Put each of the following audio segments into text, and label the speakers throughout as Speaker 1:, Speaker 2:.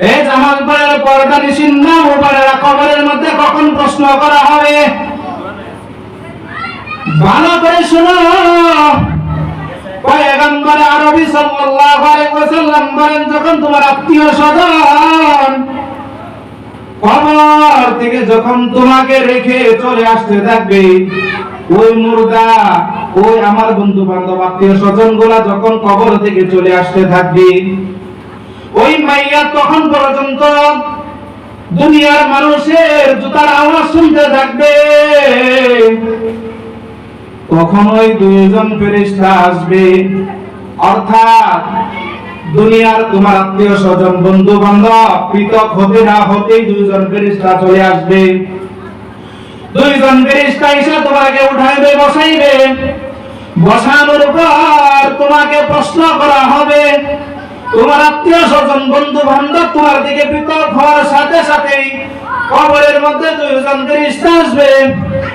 Speaker 1: এই জামাল পরের পর্দা নিষিদ্ধ উপরেরা কবরের মধ্যে কখন প্রশ্ন করা হবে? ভালো করে স্বজন থেকে যখন তোমাকে রেখে চলে আসতে থাকবে, ওই মুর্দা, ওই আমার বন্ধু বান্ধব আত্মীয় স্বজনগুলা যখন কবর থেকে চলে আসতে থাকবে ওই মাইয়া তখন পর্যন্ত দুনিয়ার মানুষের জুতার আওয়াজ শুনতে থাকবে। তখন ওই দুইজন ফেরেশতা আসবে। অর্থাৎ দুনিয়ার তোমার আত্মীয় স্বজন বন্ধু বান্ধব পৃথক হতে না হতেই দুইজন ফেরেশতা চলে আসবে। দুইজন ফেরেশতা এসে তোমাকে উঠাইবে, বসাইবে। বসানোর পর তোমাকে প্রশ্ন করা হবে তোমার আত্মীয় স্বজন বন্ধু বান্ধব তোমার দিকে পৃথক হওয়ার সাথে সাথেই কবরের মধ্যে দুইজন ফেরেশতা আসবে।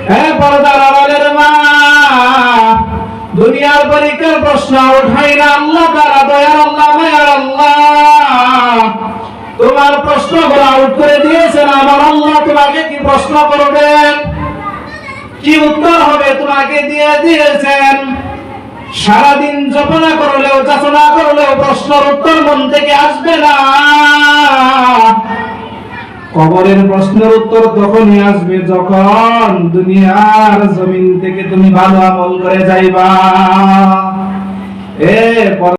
Speaker 1: হে পর্দার আড়ালের মা, দুনিয়ার পরীক্ষার প্রশ্ন উঠাই না আল্লাহ, তারা দয়ার আল্লাহ, মায়ার আল্লাহ। তোমার প্রশ্নগুলো আউট করে দিয়েছেন আমার আল্লাহ, তোমাকে কি প্রশ্ন করবেন? কি উত্তর হবে? তোমাকে দিয়ে দিয়েছেন। সারাদিন জপনা প্রশ্নের উত্তর মন থেকে আসবে না। কবরের প্রশ্নের উত্তর তখনই আসবে যখন দুনিয়ার জমিন থেকে তুমি ভালো আমল করে যাইবা। এ